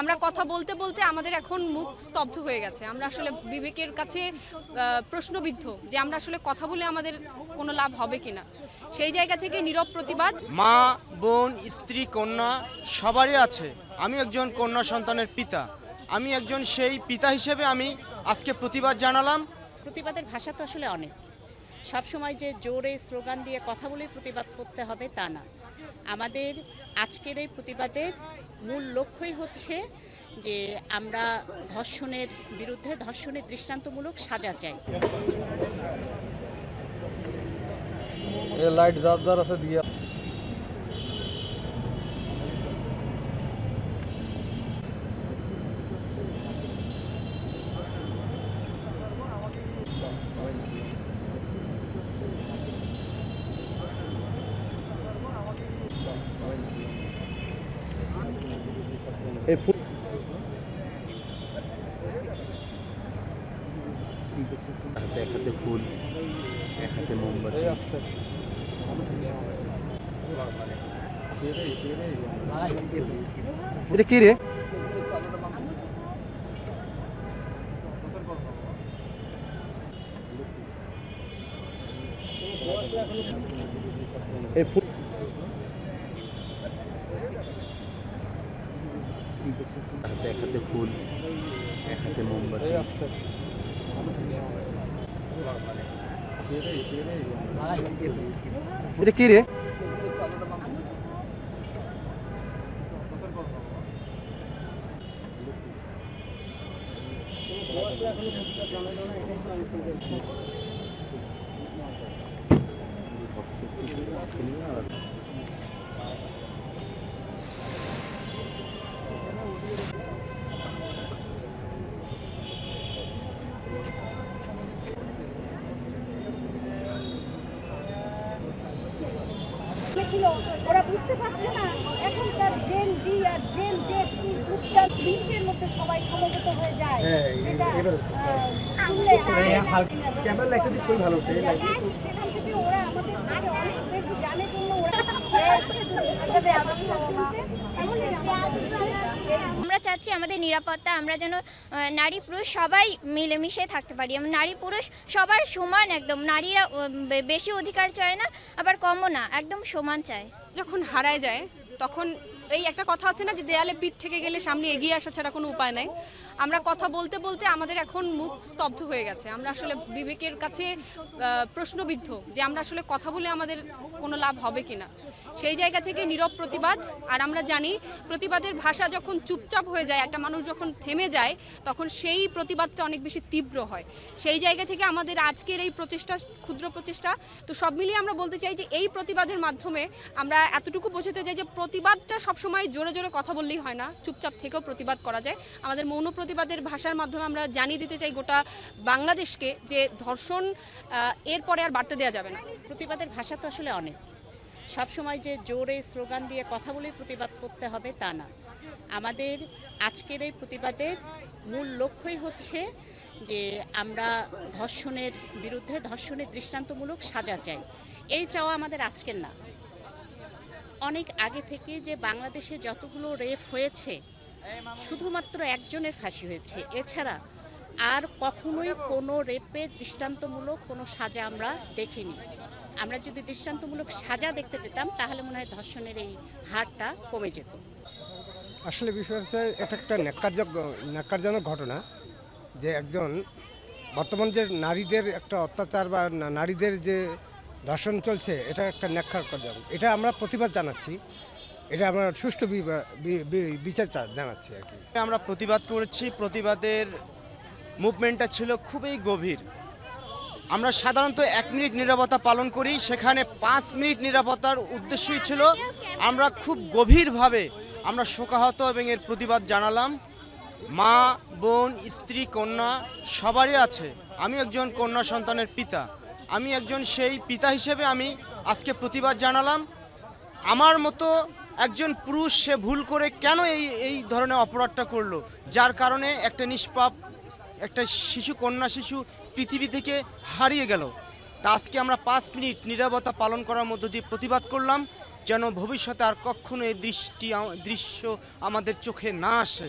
আমরা কথা বলতে বলতে আমাদের এখন মুখ স্তব্ধ হয়ে গেছে। আমরা আসলে বিবেকের কাছে প্রশ্নবিদ্ধ যে আমরা আসলে কথা বলে আমাদের কোনো লাভ হবে কিনা। সেই জায়গা থেকে নীরব প্রতিবাদ। মা বোন স্ত্রী কন্যা সবারই আছে। আমি একজন কন্যা সন্তানের পিতা। আমি একজন সেই পিতা হিসেবে আমি আজকে প্রতিবাদ জানালাম। প্রতিবাদের ভাষা তো আসলে অনেক। সব সময় যে জোরে স্লোগান দিয়ে কথা বলে প্রতিবাদ করতে হবে তা না। আমাদের আজকের এই প্রতিবাদের মূল লক্ষ্যই হচ্ছে যে আমরা ধর্ষণের বিরুদ্ধে ধর্ষণের দৃষ্টান্তমূলক সাজা চাই। লাইট এই ফুল হাতে এক হাতে ফুল এক হাতে মোমবাতি। এটা কি রে? এই ফুল হাতে এক হাতে ফুল এক হাতে মোমবাতি। এটা কি রে? ছিল ওরা বুঝতে পারছে না এখনকার জেন জি আর জেন জেড কি দুটা মিনিটের মধ্যে সবাই সমবেত হয়ে যায় হ্যাঁ, যেটা শুনলে ক্যামেরা লাইটটা দিয়ে ভালো সেখান থেকে ওরা আমাদের আগে অনেক বেশি জানে জন্য ওরা আমাদের- আমরা চাচ্ছি আমাদের নিরাপত্তা, আমরা যেন নারী পুরুষ সবাই মিলেমিশে থাকতে পারি। নারী পুরুষ সবার সমান একদম। নারীরা বেশি অধিকার চায় না, আবার কমও না, একদম সমান চায়। যখন হারায় যায়, তখন এই একটা কথা আছে না যে দেয়ালে পিঠ থেকে গেলে সামনে এগিয়ে আসা ছাড়া কোনো উপায় নাই। আমরা কথা বলতে বলতে আমাদের এখন মুখ স্তব্ধ হয়ে গেছে। আমরা আসলে বিবেকের কাছে প্রশ্নবিদ্ধ যে আমরা আসলে কথা বলে আমাদের কোনো লাভ হবে কি না সেই জায়গা থেকে নীরব প্রতিবাদ। আর আমরা জানি প্রতিবাদের ভাষা যখন চুপচাপ হয়ে যায়, একটা মানুষ যখন থেমে যায়, তখন সেই প্রতিবাদটা অনেক বেশি তীব্র হয়। সেই জায়গা থেকে আমাদের আজকের এই প্রচেষ্টা, ক্ষুদ্র প্রচেষ্টা, তো সব মিলিয়ে আমরা বলতে চাই যে এই প্রতিবাদের মাধ্যমে আমরা এতটুকু বোঝাতে চাই যে প্রতিবাদটা সবসময় জোরে জোরে কথা বললেই হয় না, চুপচাপ থেকেও প্রতিবাদ করা যায়। আমাদের মৌন প্রতিবাদের ভাষার মাধ্যমে আমরা জানিয়ে দিতে চাই গোটা বাংলাদেশকে যে ধর্ষণ এরপরে আর বাড়তে দেওয়া যাবে না। প্রতিবাদের ভাষা তো আসলে অনেক। সব সময় যে জোরে স্লোগান দিয়ে কথা বলে প্রতিবাদ করতে হবে তা না। আমাদের আজকের এই প্রতিবাদের মূল লক্ষ্যই হচ্ছে যে আমরা ধর্ষণের বিরুদ্ধে ধর্ষণের দৃষ্টান্তমূলক সাজা চাই। এই চাওয়া আমাদের আজকের না। অনেক আগে থেকে যে বাংলাদেশে যতগুলো রেপ হয়েছে, শুধুমাত্র একজনের ফাঁসি হয়েছে। এছাড়া আর কখনোই কোনো রেপের দৃষ্টান্তমূলক কোনো সাজা আমরা দেখিনি। আমরা যদি দৃষ্টান্তমূলক সাজা দেখতে পেতাম, তাহলে মনে হয় ধর্ষণের এই হারটা কমে যেত। আসলে বিষয় হচ্ছে, এটা একটা ন্যাক্কারজনক ন্যাক্কারজনক ঘটনা যে একজন বর্তমান যে নারীদের একটা অত্যাচার বা নারীদের যে ধর্ষণ চলছে, এটা একটা ন্যাক্ষার ন্যাক্কারজনক এটা আমরা প্রতিবাদ জানাচ্ছি। এটা আমরা সুষ্ঠু বিচার জানাচ্ছি আর কি। আমরা প্রতিবাদ করেছি, প্রতিবাদের মুভমেন্টটা ছিল খুবই গভীর। আমরা সাধারণত এক মিনিট নিরাপত্তা পালন করি, সেখানে পাঁচ মিনিট নিরাপত্তার উদ্দেশ্যই ছিল, আমরা খুব গভীরভাবে আমরা শোকাহত এবং এর প্রতিবাদ জানালাম। মা, বোন, স্ত্রী, কন্যা, সবারই আছে। আমি একজন কন্যা সন্তানের পিতা। আমি একজন সেই পিতা হিসেবে আমি আজকে প্রতিবাদ জানালাম। আমার মতো একজন পুরুষ সে ভুল করে কেন এই এই ধরনের অপরাধটা করল? যার কারণে একটা নিষ্পাপ, একটা শিশু, কন্যা শিশু পৃথিবী থেকে হারিয়ে গেল। তা আজকে আমরা পাঁচ মিনিট নিরাপত্তা পালন করার মধ্য দিয়ে প্রতিবাদ করলাম, যেন ভবিষ্যতে আর কখনো এই দৃষ্টি, দৃশ্য আমাদের চোখে না আসে।